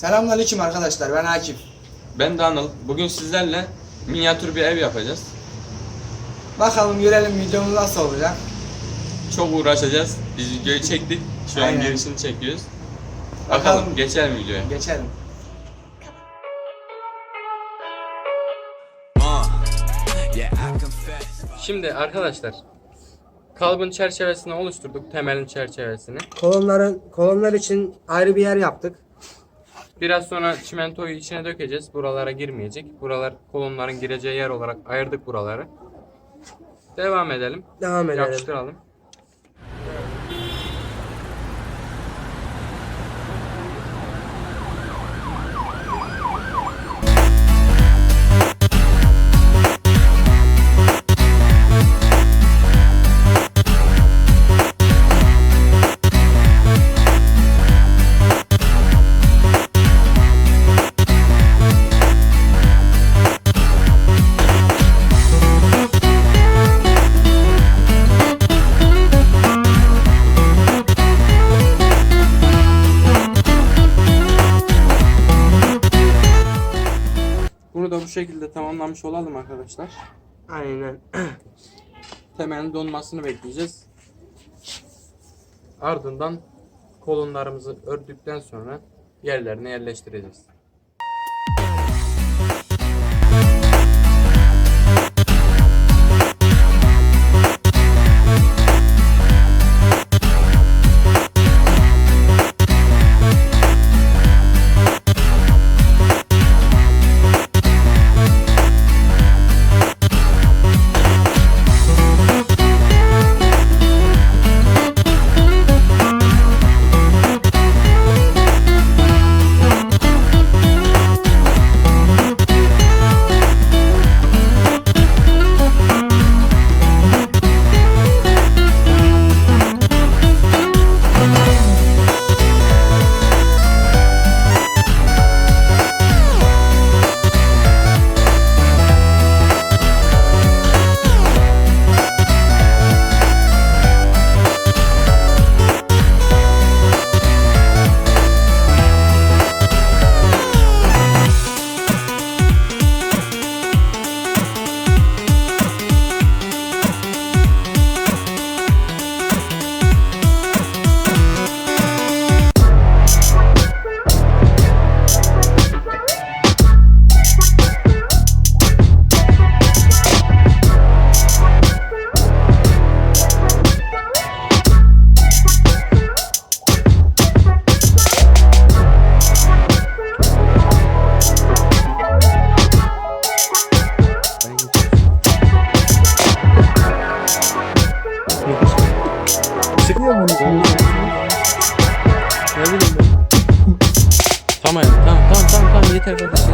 Selamünaleyküm arkadaşlar. Ben Akif. Ben de Anıl. Bugün sizlerle minyatür bir ev yapacağız. Bakalım görelim videomuz nasıl olacak. Çok uğraşacağız. Biz videoyu çektik. Şu an gerisini çekiyoruz. Bakalım. Bakalım geçelim videoya. Geçelim. Şimdi arkadaşlar kalıbın çerçevesini oluşturduk. Temelin çerçevesini. Kolonların kolonlar için ayrı bir yer yaptık. Biraz sonra çimentoyu içine dökeceğiz. Buralara girmeyecek. Buralar kolonların gireceği yer olarak ayırdık buraları. Devam edelim. Devam edelim. Yapıştıralım. Şekilde tamamlamış olalım arkadaşlar. Aynen. Temelin donmasını bekleyeceğiz. Ardından kolonlarımızı ördükten sonra yerlerine yerleştireceğiz. Kevin.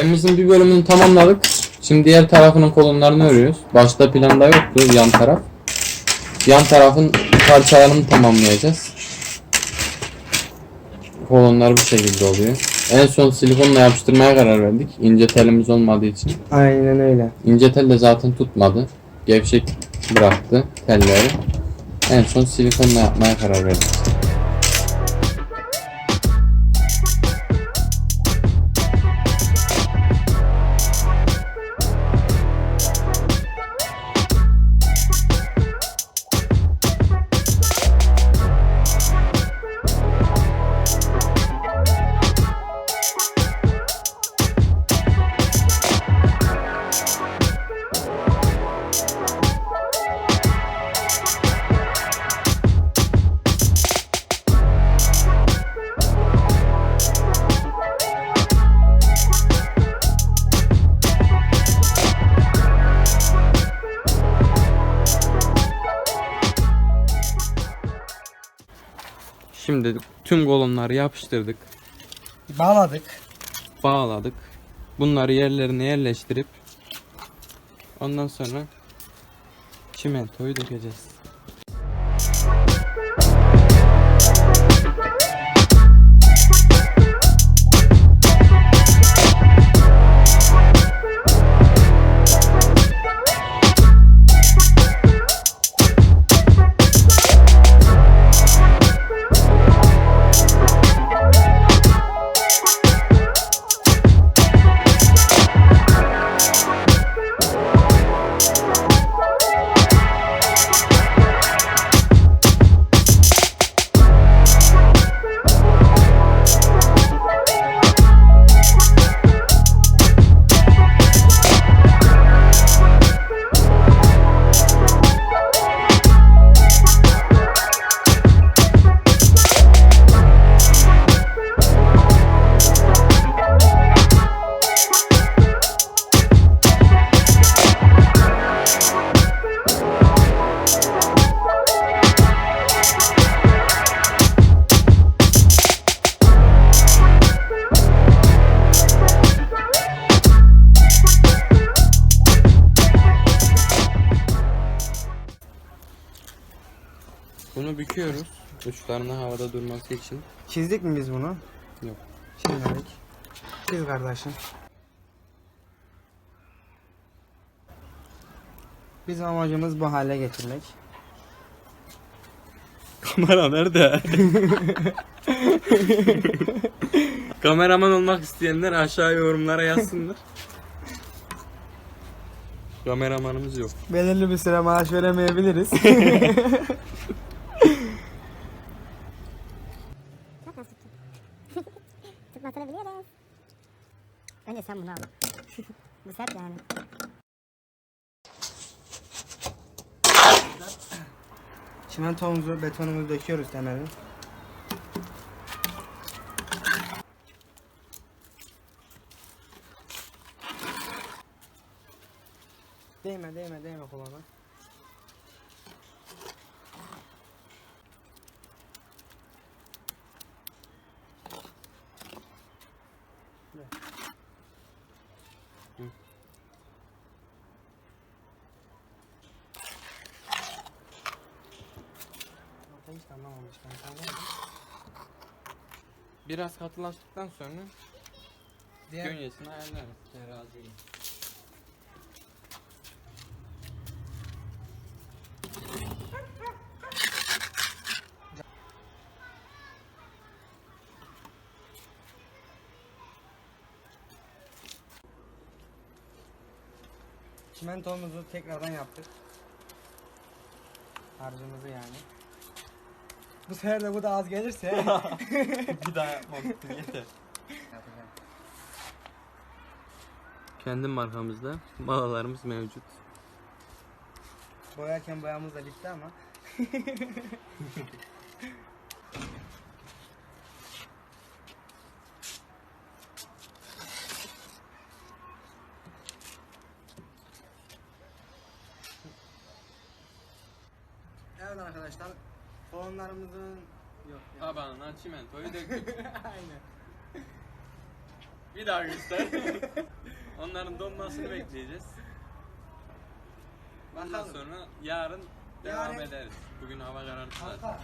Evimizin bir bölümünü tamamladık. Şimdi diğer tarafının kolonlarını örüyoruz. Başta planda yoktu yan taraf. Yan tarafın parçalarını tamamlayacağız. Kolonlar bu şekilde oluyor. En son silikonla yapıştırmaya karar verdik. İnce telimiz olmadığı için. Aynen öyle. İnce tel de zaten tutmadı. Gevşek bıraktı telleri. En son silikonla yapmaya karar verdik. Şimdi tüm kolonları yapıştırdık. Bağladık. bağladık. Bunları yerlerine yerleştirip ondan sonra çimentoyu dökeceğiz. Uçlarının havada durması için. Çizdik mi biz bunu? Yok. Çizmedik. Çiz kardeşim. Bizim amacımız bu hale getirmek. Kamera nerede? Kameraman olmak isteyenler aşağı yorumlara yazsınlar. Kameramanımız yok. Belirli bir süre maaş veremeyebiliriz. Sen bunu al. Bu sert yani. Çimentomuzu, betonumuzu döküyoruz temelini. Biraz katılaştıktan sonra Diğer gönyesini ayarlarız. Teraziyle. çimentomuzu tekrardan yaptık. Harcımızı yani. Bu sefer de bu da az gelirse Bir daha yapmam. Yeter. yapacağım. Kendi markamızda malalarımız mevcut. Boyarken boyamız da bitti ama. Evet arkadaşlar, kolonlarımızın yok. yok. Tabanına çimentoyu döktük. Aynen. Bir daha göster. Onların donmasını bekleyeceğiz. Ondan Bakalım. sonra yarın devam Yarın- ederiz. Bugün hava karardı zaten. Kanka,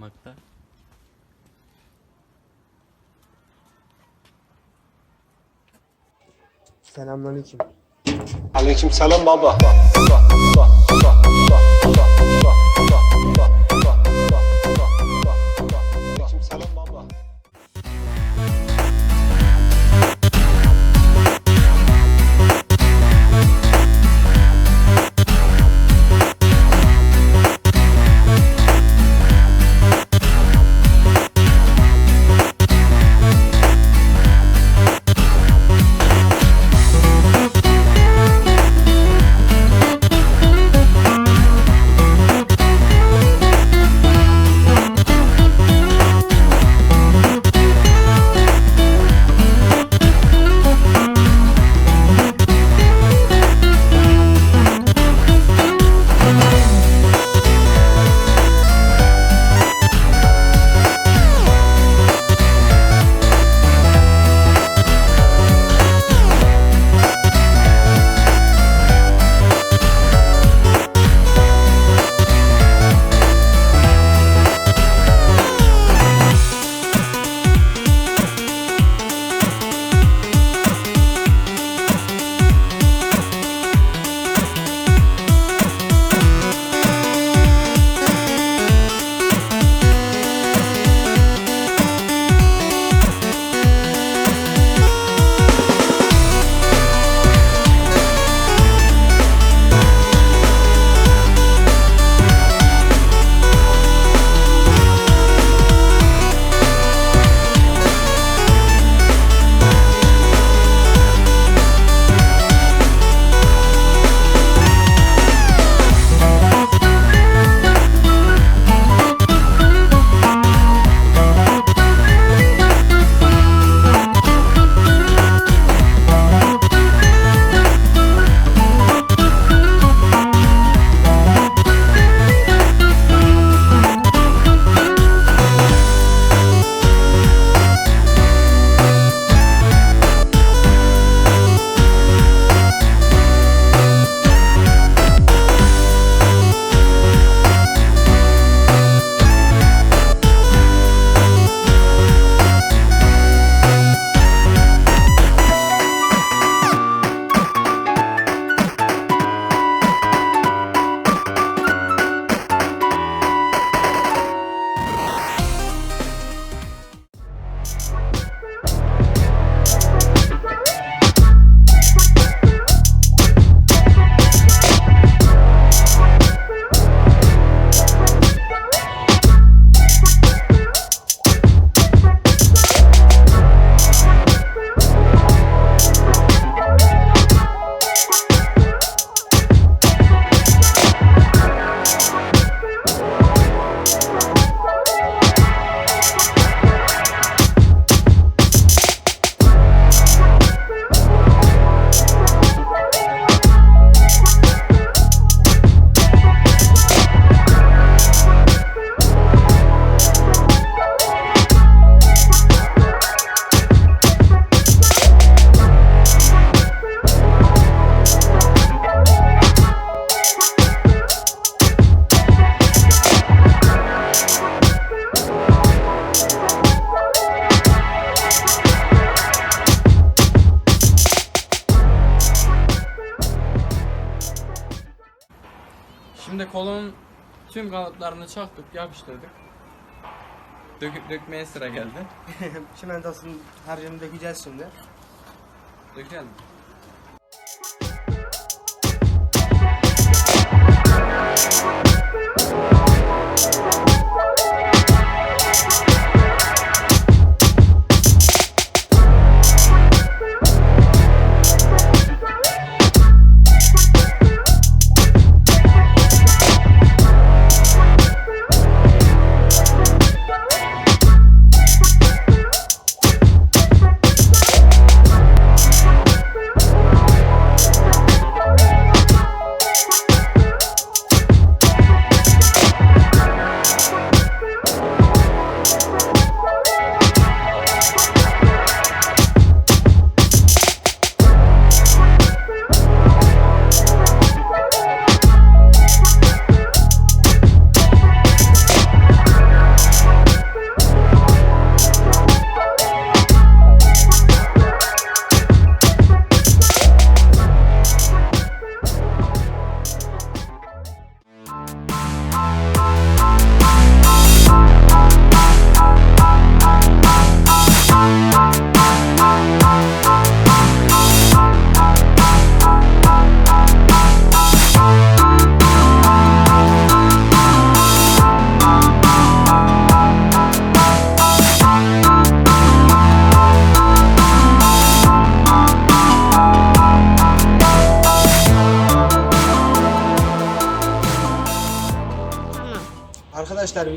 bulunmakta. Selamünaleyküm. Aleykümselam baba. Aleykümselam tüm kanatlarını çaktık, yapıştırdık. Döküp dökmeye sıra geldi. Çimentosunu harcını dökeceğiz şimdi. Dökelim. Thank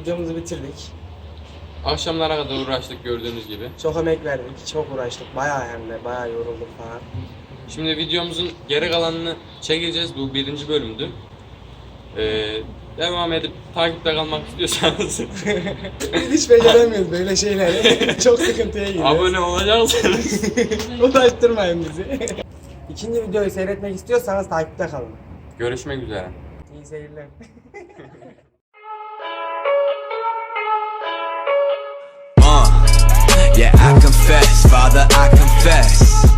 videomuzu bitirdik. Akşamlara kadar uğraştık gördüğünüz gibi. Çok emek verdik, çok uğraştık. Bayağı hem de bayağı yorulduk falan. Şimdi videomuzun geri kalanını çekeceğiz. Bu birinci bölümdü. Ee, devam edip takipte kalmak istiyorsanız Hiç beceremiyoruz böyle şeyleri. çok sıkıntıya giriyoruz. abone olacaksınız. Ulaştırmayın bizi. İkinci videoyu seyretmek istiyorsanız takipte kalın. Görüşmek üzere. İyi seyirler. yeah, I confess, Father, I confess.